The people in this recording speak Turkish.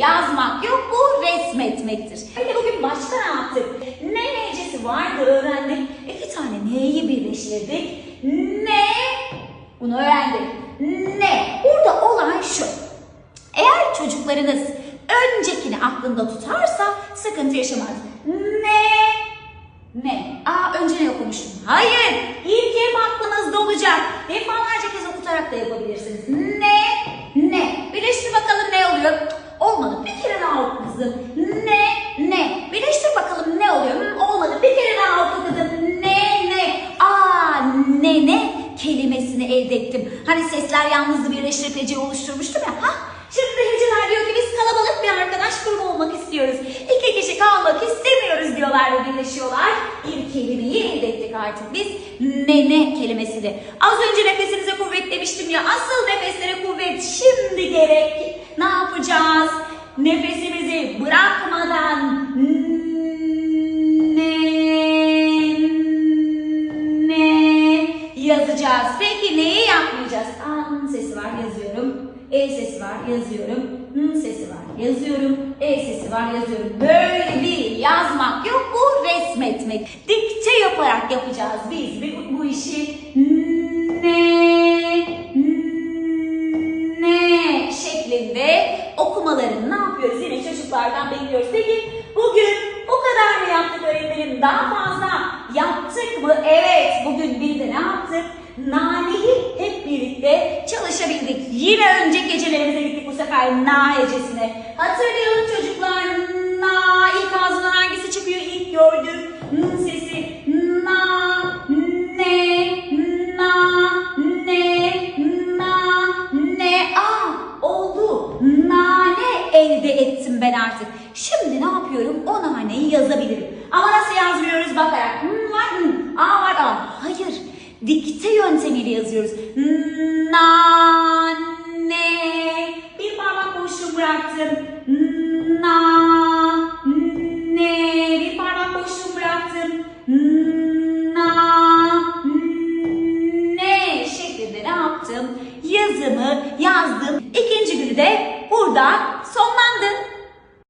yazmak yok bu resmetmektir. Peki bugün başka ne yaptık? Ne necesi vardı öğrendik. İki tane neyi birleştirdik? Ne? Bunu öğrendik. Ne? Burada olan şu. Eğer çocuklarınız öncekini aklında tutarsa sıkıntı yaşamaz. Ne? Ne? Aa önce ne okumuştum? Hayır. İlk hem aklınızda olacak. Defalarca kez okutarak da yapabilirsiniz. Ne? Ne? Birleştir bakalım ne oluyor? Olmadı. Bir kere daha oku kızım. Ne? Ne? Birleştir bakalım ne oluyor? Hı, olmadı. Bir kere daha oku kızım. Ne? Ne? Aa ne ne? Kelimesini elde ettim. Hani sesler yalnızı birleştirip hece oluşturmuştum ya. Ha? Şimdi de heceler diyor ki biz kalabalık bir arkadaş grubu olmak istiyoruz. İki kişi kalmak istemiyoruz diyorlar ve birleşiyorlar. Bir kelimeyi elde ettik artık biz. Nene kelimesini. Az önce nefesinize kuvvet demiştim ya. Asıl nefeslere kuvvet şimdi gerek. Ne yapacağız? Nefesimizi bırakmadan yazacağız. Peki neyi yapmayacağız? Aa, n sesi var yazıyorum. E sesi var yazıyorum. N sesi var yazıyorum. E sesi var yazıyorum. Böyle bir yazmak yok bu resmetmek. Dikte yaparak yapacağız biz bu, bu işi. Ne ne şeklinde okumalarını ne yapıyoruz? Yine çocuklardan bekliyoruz. Peki bugün o kadar mı yaptık öğretmenim? Daha fazla yaptık mı? Evet. Bugün bir de ne yaptık? Naneyi hep birlikte çalışabildik. Yine önceki gecelerimize gittik bu sefer na hecesine. Hatırlayalım çocuklar. Na ilk ağzından hangisi çıkıyor? İlk gördük. N sesi. Na, ne, na, ne, na, ne. Aa oldu. Nane elde ettim ben artık. Şimdi ne yapıyorum? O naneyi yazabilirim. Ama nasıl yazmıyoruz bakarak? N var, N, A var, A. Dikte yöntemiyle yazıyoruz. Nane. Bir parmak boşluğu bıraktım. Na, ne. Bir parmak boşluğu bıraktım. Na, ne şeklinde ne yaptım? Yazımı yazdım. İkinci günü de burada